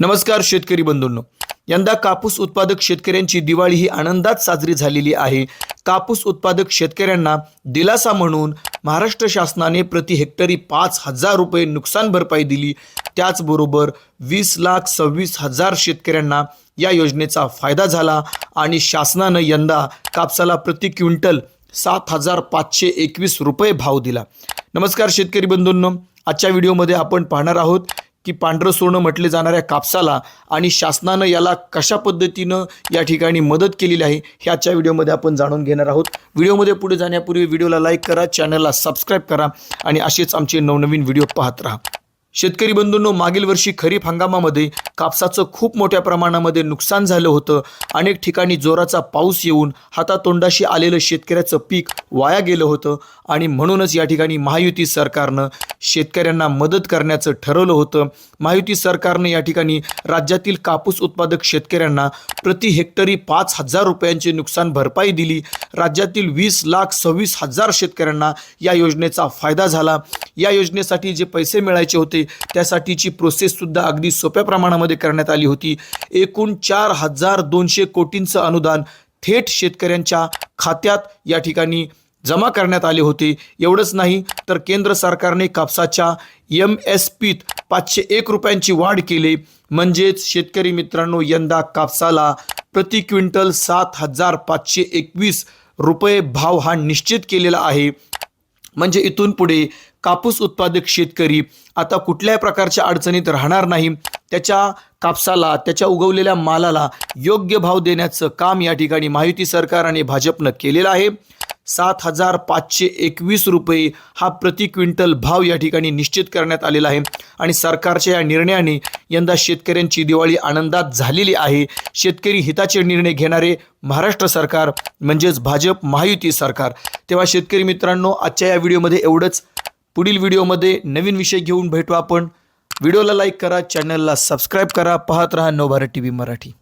नमस्कार शेतकरी बंधूंनो. यंदा कापूस उत्पादक शेतकऱ्यांची दिवाळी ही आनंदात साजरी झालेली आहे. कापूस उत्पादक शेतकऱ्यांना दिलासा म्हणून महाराष्ट्र शासनाने प्रति हेक्टरी पाच हजार रुपये नुकसान भरपाई दिली. त्याचबरोबर वीस लाख सव्वीस हजार शेतकऱ्यांना या योजनेचा फायदा झाला आणि शासनानं यंदा कापसाला प्रति क्विंटल सात हजार पाचशे एकवीस रुपये भाव दिला. नमस्कार शेतकरी बंधूंनो. आजच्या व्हिडिओमध्ये आपण पाहणार आहोत की पांढरं सोनं म्हटले जाणाऱ्या कापसाला आणि शासनानं याला कशा पद्धतीनं या ठिकाणी मदत केलेली आहे हे आजच्या व्हिडिओमध्ये आपण जाणून घेणार आहोत. व्हिडिओमध्ये पुढे जाण्यापूर्वी व्हिडिओला लाईक करा चॅनलला सबस्क्राईब करा आणि असेच आमचे नवनवीन व्हिडिओ पाहत राहा. शेतकरी बंधूंनो मागील वर्षी खरीप हंगामामध्ये कापसाचं खूप मोठ्या प्रमाणामध्ये नुकसान झालं होतं. अनेक ठिकाणी जोराचा पाऊस येऊन हातातोंडाशी आलेलं शेतकऱ्याचं पीक वाया गेलं होतं आणि म्हणूनच या ठिकाणी महायुती सरकारनं शेतकऱ्यांना मदत करण्याचं ठरवलं होतं. महायुती सरकारनं या ठिकाणी राज्यातील कापूस उत्पादक शेतकऱ्यांना प्रति हेक्टरी पाच हजार रुपयांची नुकसान भरपाई दिली. राज्यातील वीस लाख सव्वीस हजार शेतकऱ्यांना या योजनेचा फायदा झाला. या योजनेसाठी जे पैसे मिळायचे होते त्यासाठीची प्रोसेससुद्धा अगदी सोप्या प्रमाणामध्ये करण्यात आली होती. एकूण चार हजार दोनशे कोटींचं अनुदान थेट शेतकऱ्यांच्या खात्यात या ठिकाणी जमा करण्यात आले होते. एवढंच नाही तर केंद्र सरकारने कापसाच्या एम एस पीत पाचशे एक रुपयांची वाढ केली. म्हणजेच शेतकरी मित्रांनो यंदा कापसाला प्रति क्विंटल सात हजार पाचशे एकवीस रुपये भाव हा निश्चित केलेला आहे. म्हणजे इथून पुढे कापूस उत्पादक शेतकरी आता कुठल्याही प्रकारच्या अडचणीत राहणार नाही. त्याच्या कापसाला त्याच्या उगवलेल्या मालाला योग्य भाव देण्याचं काम या ठिकाणी माहिती सरकार आणि भाजपनं केलेलं आहे. सात हजार पाचशे एकवीस रुपये हा प्रति क्विंटल भाव या ठिकाणी निश्चित करण्यात आलेला आहे. आणि सरकारच्या या निर्णयाने यंदा शेतकऱ्यांची दिवाळी आनंदात झालेली आहे. शेतकरी हिताचे निर्णय घेणारे महाराष्ट्र सरकार म्हणजेच भाजप महायुती सरकार. तेव्हा शेतकरी मित्रांनो आजच्या या व्हिडिओमध्ये एवढंच. पुढील व्हिडिओमध्ये नवीन विषय घेऊन भेटू आपण. व्हिडिओला लाईक करा चॅनलला सबस्क्राईब करा. पाहत रहा नवभारत टी व्ही मराठी.